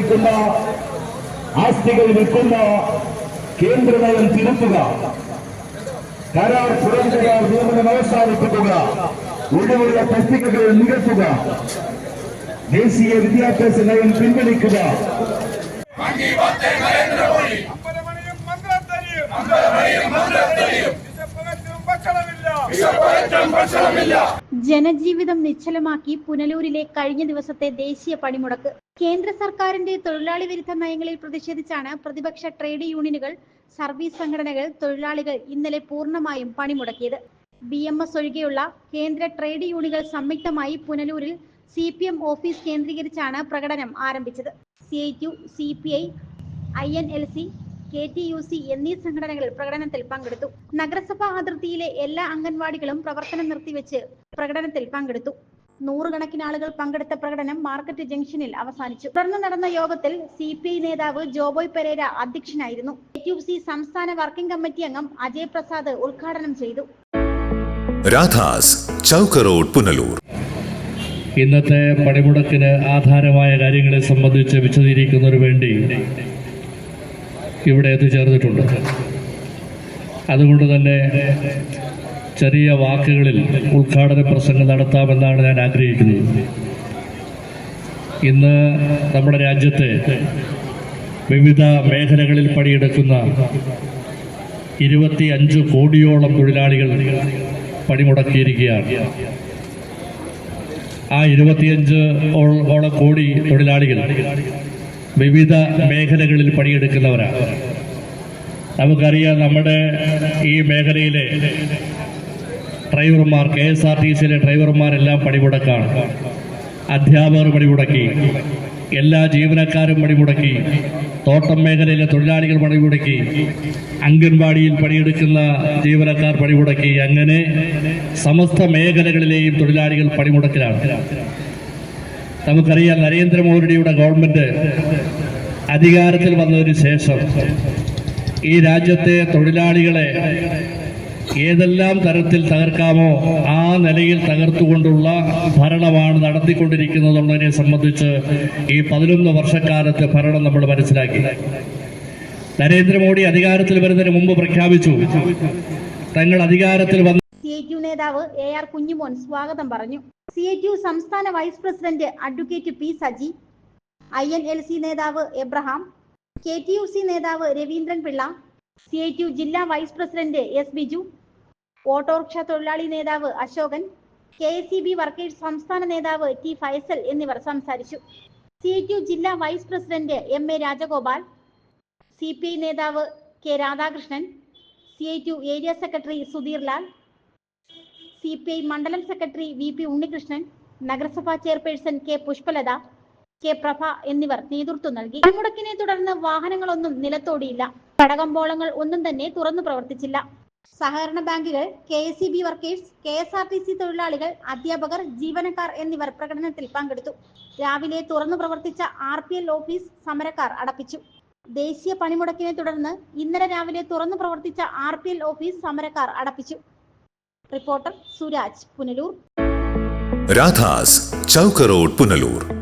വിൽക്കുന്ന ആസ്തികൾ വിൽക്കുന്ന കേന്ദ്രനയം തിരുത്തുക. കരാർ പുറംകരാർ നിയമനം അവസാനിപ്പിക്കുക. ഒഴിവുള്ള തസ്തികകൾ നികത്തുക. ദേശീയ വിദ്യാഭ്യാസ നയം പിൻവലിക്കുക. ഭക്ഷണമില്ല. ജനജീവിതം നിശ്ചലമാക്കി പുനലൂരിലെ കഴിഞ്ഞ ദിവസത്തെ ദേശീയ പണിമുടക്ക്. കേന്ദ്ര സർക്കാരിന്റെ തൊഴിലാളി വിരുദ്ധ നയങ്ങളിൽ പ്രതിഷേധിച്ചാണ് പ്രതിപക്ഷ ട്രേഡ് യൂണിയനുകൾ സർവീസ് സംഘടനകൾ തൊഴിലാളികൾ ഇന്നലെ പൂർണമായും പണിമുടക്കിയത്. ബി എം എസ് ഒഴികെയുള്ള കേന്ദ്ര ട്രേഡ് യൂണിയനുകൾ സംയുക്തമായി പുനലൂരിൽ സി പി എം ഓഫീസ് കേന്ദ്രീകരിച്ചാണ് പ്രകടനം ആരംഭിച്ചത്. C I Q C P I I N L C K T U C എന്നീ സംഘടനകൾ പ്രകടനത്തിൽ പങ്കെടുത്തു. നഗരസഭാ അതിർത്തിയിലെ എല്ലാ അംഗൻവാടികളും പ്രവർത്തനം നിർത്തിവെച്ച് പ്രകടനത്തിൽ പങ്കെടുത്തു. നൂറുകണക്കിന് ആളുകൾ പങ്കെടുത്ത പ്രകടനം മാർക്കറ്റ് ജംഗ്ഷനിൽ അവസാനിച്ചു. തുടർന്ന് നടന്ന യോഗത്തിൽ സി പി ഐ നേതാവ് ജോബോയ് പെരേര അധ്യക്ഷനായിരുന്നു. സി സംസ്ഥാന വർക്കിംഗ് കമ്മിറ്റി അംഗം അജയ് പ്രസാദ് ഉദ്ഘാടനം ചെയ്തു. രാധാസ് ചൗക്ക് റോഡ് പുനലൂർ. ഇന്നത്തെ പണിമുടക്കിന് ആധാരമായ കാര്യങ്ങളെ സംബന്ധിച്ച് വിശദീകരിക്കുന്നതിന് വേണ്ടി ഇവിടെ എത്തിച്ചേർന്നിട്ടുണ്ട്. അതുകൊണ്ട് തന്നെ ചെറിയ വാക്കുകളിൽ ഉദ്ഘാടന പ്രസംഗം നടത്താമെന്നാണ് ഞാൻ ആഗ്രഹിക്കുന്നത്. ഇന്ന് നമ്മുടെ രാജ്യത്തെ വിവിധ മേഖലകളിൽ പണിയെടുക്കുന്ന ഇരുപത്തി അഞ്ച് കോടിയോളം തൊഴിലാളികൾ പണിമുടക്കിയിരിക്കുകയാണ്. ആ ഇരുപത്തിയഞ്ച് ഓളം കോടി തൊഴിലാളികൾ വിവിധ മേഖലകളിൽ പണിയെടുക്കുന്നവരാണ്. നമുക്കറിയാം നമ്മുടെ ഈ മേഖലയിലെ ഡ്രൈവർമാർ കെ എസ് ആർ ടി സിയിലെ ഡ്രൈവർമാരെല്ലാം പണിമുടക്കാണ്. അധ്യാപകർ പണിമുടക്കി. എല്ലാ ജീവനക്കാരും പണിമുടക്കി. തോട്ടം മേഖലയിലെ തൊഴിലാളികൾ പണിമുടക്കി. അംഗൻവാടിയിൽ പണിയെടുക്കുന്ന ജീവനക്കാർ പണിമുടക്കി. അങ്ങനെ സമസ്ത മേഖലകളിലെയും തൊഴിലാളികൾ പണിമുടക്കിലാണ്. നമുക്കറിയാം നരേന്ദ്രമോദിയുടെ ഗവൺമെന്റ് അധികാരത്തിൽ വന്നതിന് ശേഷം ഈ രാജ്യത്തെ തൊഴിലാളികളെ ഏതെല്ലാം തരത്തിൽ തകർക്കാമോ ആ നിലയിൽ തകർത്തുകൊണ്ടുള്ള ഭരണമാണ് നടത്തിക്കൊണ്ടിരിക്കുന്നതെന്നതിനെ സംബന്ധിച്ച് ഈ പതിനൊന്ന് വർഷക്കാലത്തെ ഭരണം നമ്മൾ മനസ്സിലാക്കി. നരേന്ദ്രമോദി അധികാരത്തിൽ വരുന്നതിന് മുമ്പ് പ്രഖ്യാപിച്ചു. തങ്ങൾ അധികാരത്തിൽ വന്ന നേതാവ് എ ആർ കുഞ്ഞുമോൻ സ്വാഗതം പറഞ്ഞു. സി ഐ ടി സംസ്ഥാന vice president advocate P Saji I N L C നേതാവ് Abraham K T U C നേതാവ് Raveendran Pillai C I T ജില്ലാ vice president S Biju autorickshaw തൊഴിലാളി നേതാവ് Ashokan K S B workers സംസ്ഥാന നേതാവ് T Faisal എന്നിവർ സംസാരിച്ചു. സി ടു ജില്ലാ vice president M A Rajagopal C P I നേതാവ് K Radhakrishnan C I area secretary Sudheer Lal C P I മണ്ഡലം secretary V P Unnikrishnan നഗരസഭാ chairperson K Pushpalatha K Prabha എന്നിവർ നേതൃത്വം നൽകി. പണിമുടക്കിനെ തുടർന്ന് വാഹനങ്ങളൊന്നും നിലത്തോടിയില്ല. കടകമ്പോളങ്ങൾ ഒന്നും തന്നെ തുറന്നു പ്രവർത്തിച്ചില്ല. സഹകരണ ബാങ്കുകൾ K S C B workers K S R T C തൊഴിലാളികൾ അധ്യാപകർ ജീവനക്കാർ എന്നിവർ പ്രകടനത്തിൽ പങ്കെടുത്തു. രാവിലെ തുറന്നു പ്രവർത്തിച്ച ആർ പി എൽ ഓഫീസ് സമരക്കാർ അടപ്പിച്ചു. ദേശീയ പണിമുടക്കിനെ തുടർന്ന് ഇന്നലെ രാവിലെ തുറന്നു പ്രവർത്തിച്ച ആർ പി എൽ ഓഫീസ് സമരക്കാർ അടപ്പിച്ചു. റിപ്പോർട്ടർ സുരാജ് പുനലൂർ. രാധാസ് ചൗക്കറോഡ് പുനലൂർ.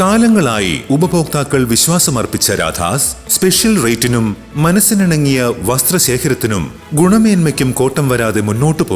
കാലങ്ങളായി ഉപഭോക്താക്കൾ വിശ്വാസമർപ്പിച്ച രാധാസ് സ്പെഷ്യൽ റേറ്റിനും മനസ്സിനിണങ്ങിയ വസ്ത്രശേഖരത്തിനും ഗുണമേന്മയ്ക്കും കോട്ടം വരാതെ മുന്നോട്ടു